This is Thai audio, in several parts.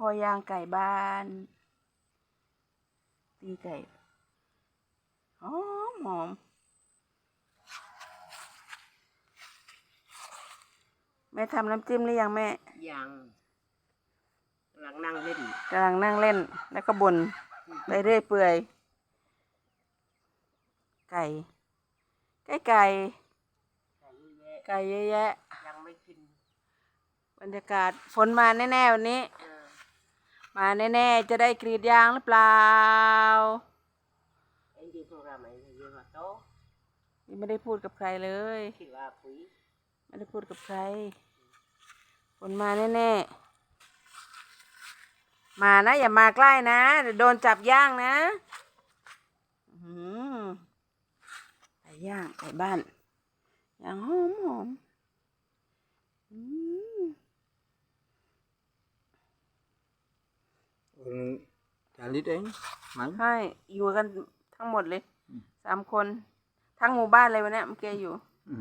พ่อย่างไก่บ้าน ตีไก่หอมหอม แม่ทำน้ำจิ้มหรือยังแม่ยังกำลังนั่งเล่นกำลังนั่งเล่น แล้วก็บน่นไปเรื่อยเปื่อย ไก่ไก่ไก่ไก่เยอะแยะไก่เยอะแยะยังไม่กิน บรรยากาศฝนมาแน่ๆวันนี้เออ มาแน่ๆ จะได้กรีดยางหรือเปล่าเอ็นดีโปรแกรมไหนเยอะกว่าโตะนี่ไม่ได้พูดกับใครเลยคิดว่าปุ๋ยไม่ได้พูดกับใครฝนมาแน่ๆ มานะ อย่ามาใกล้นะเดี๋ยวโดนจับย่างนะอื้อหือไก่ย่างไก่บ้านย่างหอมหอมอืม Ừ, chả lít đấy mắn ให้อยู่กันทั้งหมดเลยสามคน ทั้งหมู่บ้านเลยวันเนี้ยเมื่อกี้อยู่ ừ.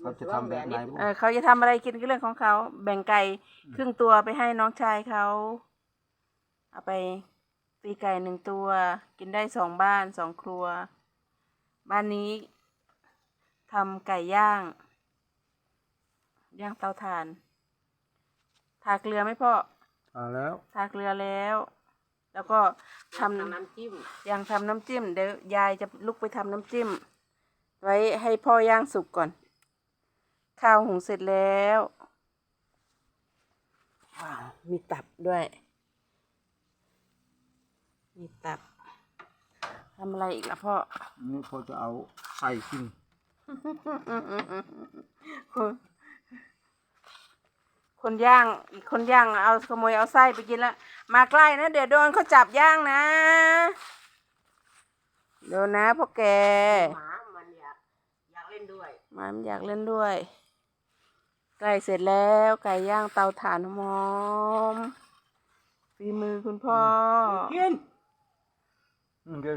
เขาจะทำแบบไหนบุเออเขาจะทำอะไรกินก็เรื่องของเขา แบ่งไก่ครึ่งตัวไปให้น้องชายเขาเอาไปตีไก่หนึ่งตัว กินได้สองบ้านสองครัว บ้านนี้ทำไก่ย่าง ย่างเตาถ่าน ทาเกลือไหมพ่อ อ่าแล้ว ทาเกลือแล้ว แล้วก็ทำ ทำน้ำจิ้มยังทำน้ำจิ้ม เดี๋ยวยายจะลุกไปทำน้ำจิ้ม ไว้ให้พ่อย่างสุกก่อน ข้าวหุงเสร็จแล้วว้าวมีตับด้วย มีตับทำอะไรอีกล่ะพ่อ นี่เขาจะเอาใส่กิน คนคนย่างอีกคนย่างเอาขโมยเอาไส้ไปกินแล้วมาใกล้นะเดี๋ยวโดนเขาจับย่างนะ โดนนะพ่อแกหมามันอยากอยากเล่นด้วยหมันอยากเล่นด้วยไก่เสร็จแล้วไก่ย่างเตาถ่านหอมฝีมือคุณพ่อกินอืมเดี๋ยว